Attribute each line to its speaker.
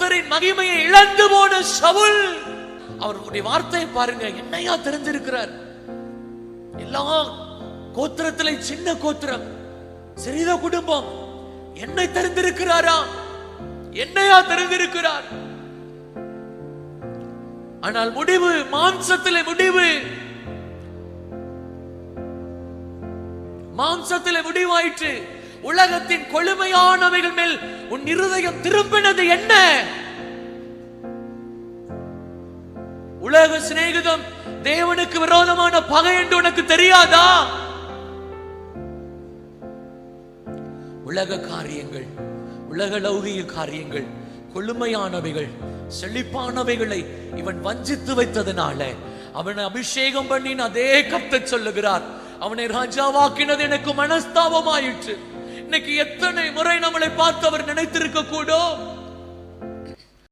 Speaker 1: கர்த்தரின் மகிமையை இழந்து போன சவுல் அவருடைய வார்த்தையை பாருங்க என்னையா தெரிஞ்சிருக்கிறார்? எல்லா கோத்திரத்திலே சின்ன கோத்திரம் சிறித குடும்பம் என்னை தெரிந்திருக்கிறாரா? என்னையா தெரிந்திருக்கிறார்? ஆனால் முடிவு மாம்சத்திலே முடிவு. மாம்சத்திலே முடிவாயிற்று. உலகத்தின் கொழுமையானவைகள் மேல் உன் இருதயம் திரும்பினது என்ன? உலக சிநேகிதம் தேவனுக்கு விரோதமான பகை என்று உனக்கு தெரியாதா? உலக காரியங்கள் உலக லௌகிய காரியங்கள் கொழுமையானவைகள் செழிப்பானவைகளை இவன் வஞ்சித்து வைத்ததனால அவனை அபிஷேகம் பண்ணின் அதே கத்தை சொல்லுகிறார். அவனை ராஜாவாக்கினது எனக்கு மனஸ்தாபமாயிற்று. இன்னைக்கு எத்தனை முறை நம்மளை பார்த்து அவர் நினைத்திருக்க கூடும்